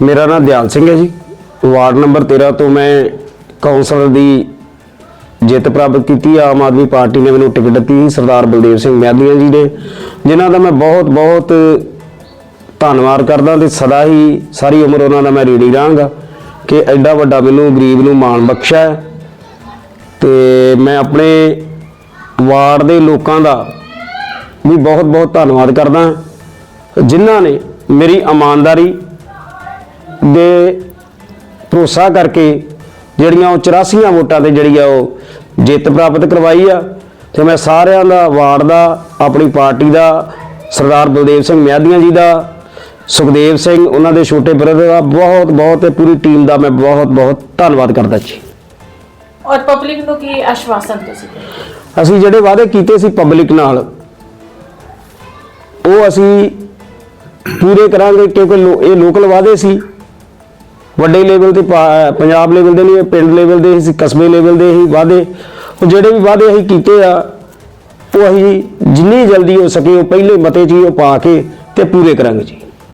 ਮੇਰਾ ਨਾਮ ਦਿਆਲ ਸਿੰਘ ਹੈ ਜੀ। ਵਾਰਡ ਨੰਬਰ 13 ਤੋਂ ਮੈਂ ਕੌਂਸਲਰ ਦੀ ਜਿੱਤ ਪ੍ਰਾਪਤ ਕੀਤੀ। ਆਮ ਆਦਮੀ ਪਾਰਟੀ ਨੇ ਮੈਨੂੰ ਟਿਕਟ ਦਿੱਤੀ ਸੀ, ਸਰਦਾਰ ਬਲਦੇਵ ਸਿੰਘ ਮਿਆਦੀਆਂ ਜੀ ਨੇ ਜਿਨ੍ਹਾਂ ਦਾ ਮੈਂ ਬਹੁਤ ਬਹੁਤ ਧੰਨਵਾਦ ਕਰਦਾ ਤੇ ਸਦਾ ਹੀ ਸਾਰੀ ਉਮਰ ਉਹਨਾਂ ਦਾ ਮੈਂ ਰੀੜੀ ਰਹਾਂਗਾ ਕਿ ਐਡਾ ਵੱਡਾ ਮੈਨੂੰ ਗਰੀਬ ਨੂੰ ਮਾਣ ਬਖਸ਼ਿਆ ਹੈ। ਤੇ ਮੈਂ ਆਪਣੇ ਵਾਰਡ ਦੇ ਲੋਕਾਂ ਦਾ ਵੀ ਬਹੁਤ ਬਹੁਤ ਧੰਨਵਾਦ ਕਰਦਾ। ਜਿਨ੍ਹਾਂ ਨੇ ਮੇਰੀ ਇਮਾਨਦਾਰੀ ਦੇ ਭਰੋਸਾ ਕਰਕੇ ਜਿਹੜੀਆਂ ਉਹ 84 ਵੋਟਾਂ ਤੇ ਜਿਹੜੀ ਆ ਉਹ ਜਿੱਤ ਪ੍ਰਾਪਤ ਕਰਵਾਈ ਆ। ਤੇ ਮੈਂ ਸਾਰਿਆਂ ਦਾ ਵਾਰਡ ਦਾ ਆਪਣੀ ਪਾਰਟੀ ਦਾ ਸਰਦਾਰ ਬਲਦੇਵ ਸਿੰਘ ਮਿਆਦੀਆਂ ਜੀ ਦਾ ਸੁਖਦੇਵ ਸਿੰਘ ਉਹਨਾਂ ਦੇ ਛੋਟੇ ਬ੍ਰਦਰ ਦਾ ਬਹੁਤ ਬਹੁਤ ਤੇ ਪੂਰੀ ਟੀਮ ਦਾ ਮੈਂ ਬਹੁਤ ਬਹੁਤ ਧੰਨਵਾਦ ਕਰਦਾ ਜੀ। ਔਰ ਪਬਲਿਕ ਨੂੰ ਕੀ ਆਸ਼ਵਾਸਨ ਤੁਸੀਂ? ਅਸੀਂ ਜਿਹੜੇ ਵਾਅਦੇ ਕੀਤੇ ਸੀ ਪਬਲਿਕ ਨਾਲ ਉਹ ਅਸੀਂ ਪੂਰੇ ਕਰਾਂਗੇ ਕਿਉਂਕਿ ਇਹ ਲੋਕਲ ਵਾਅਦੇ ਸੀ। ਵੱਡੇ ਲੈਵਲ ਤੇ ਪਾ- ਪੰਜਾਬ ਲੈਵਲ ਦੇ ਨਹੀਂ, ਪਿੰਡ ਲੈਵਲ ਦੇ ਅਸੀਂ ਕਸਬੇ ਲੈਵਲ ਦੇ ਹੀ ਵਾਅਦੇ ਉਹ ਜਿਹੜੇ ਵੀ ਵਾਅਦੇ ਅਸੀਂ ਕੀਤੇ ਆ, ਉਹ ਅਸੀਂ ਜਿੰਨੀ ਜਲਦੀ ਹੋ ਸਕੇ ਉਹ ਪਹਿਲੇ ਮਤੇ 'ਚ ਹੀ ਉਹ ਪਾ ਕੇ ਤੇ ਪੂਰੇ ਕਰਾਂਗੇ ਜੀ।